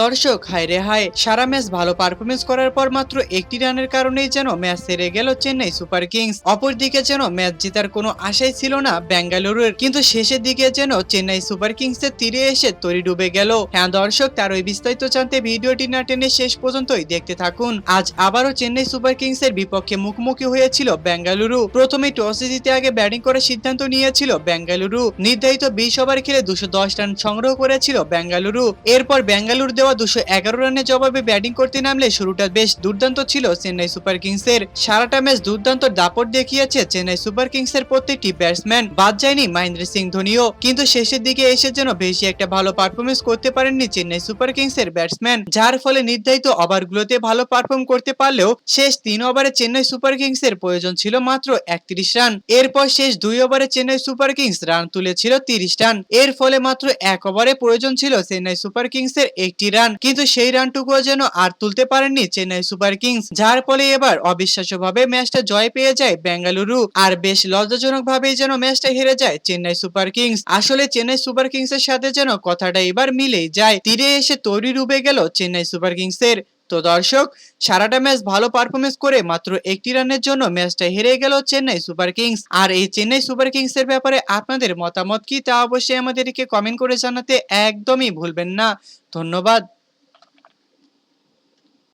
দর্শক, হায় রে হায়, সারা ম্যাচ ভালো পারফরমেন্স করার পর মাত্র একটি রানের কারণেই যেন ম্যাচ সেরে গেল চেন্নাই সুপার কিংস। অপরদিকে যেন ম্যাচ জেতার কোনো আশাই ছিল না বেঙ্গালুরুর কিন্তু শেষের দিকে যেন চেন্নাই সুপার কিংসের তীরে এসে তরি ডুবে গেল। হ্যাঁ দর্শক, তার ওই বিস্তারিত জানতে ভিডিওটি না টেনে শেষ পর্যন্তই দেখতে থাকুন। আজ আবারও চেন্নাই সুপার কিংসের বিপক্ষে মুখোমুখি হয়েছিল বেঙ্গালুরু প্রথমে টসে জিতে আগে ব্যাটিং করার সিদ্ধান্ত নিয়েছিল বেঙ্গালুরু নির্ধারিত বিশ ওভার খেলে দুশো রান সংগ্রহ করেছিল বেঙ্গালুরু এরপর বেঙ্গালুরু দেওয়া দুশো এগারো রানের জবাবে ব্যাটিং করতে নামলে শুরুটা বেশ দুর্দান্ত ছিল চেন্নাই সুপার কিংসের। সারাটা ম্যাচ দুর্দান্ত দাপট দেখিয়েছে চেন্নাই সুপার কিংসের প্রত্যেকটি ব্যাটসম্যান। বাদ যায়নি মহেন্দ্র সিং ধোনিও, কিন্তু শেষের দিকে এসে যেন বেশি একটা ভালো পারফরমেন্স করতে পারেননি চেন্নাই সুপার কিংসের ব্যাটসম্যান। যার ফলে নির্ধারিত ওভারগুলোতে ভালো পারফর্ম করতে পারলেও শেষ তিন ওভারে চেন্নাই সুপার কিংসের প্রয়োজন ছিল মাত্র একত্রিশ রান। এরপর শেষ দুই ওভারে চেন্নাই সুপার কিংস রান তুলেছিল তিরিশ রান। এর ফলে মাত্র এক ওভারে প্রয়োজন ছিল চেন্নাই সুপার কিংসের একটি রান কিন্তু সেই রানটুকুও যেন আর তুলতে পারেননি চেন্নাই সুপার কিংস, যার ফলে এবার অবিশ্বাস্য ভাবে ম্যাচটা জয় পেয়ে যায় বেঙ্গালুরু, আর বেশ লজ্জাজনক ভাবেই যেন ম্যাচটা হেরে যায় চেন্নাই সুপার কিংস। আসলে চেন্নাই সুপার কিংসের সাথে যেন কথাটা এবার মিলেই যায়, তীরে এসে তৈরি ডুবে গেল চেন্নাই সুপার কিংসের তো দর্শক, সারাটা ম্যাচ ভালো পারফরমেন্স করে মাত্র একটি রানের জন্য ম্যাচটা হেরে গেল চেন্নাই সুপার কিংস। আর এই চেন্নাই সুপার কিংস এর ব্যাপারে আপনাদের মতামত কি তা অবশ্যই আমাদেরকে কমেন্ট করে জানাতে একদমই ভুলবেন না। ধন্যবাদ।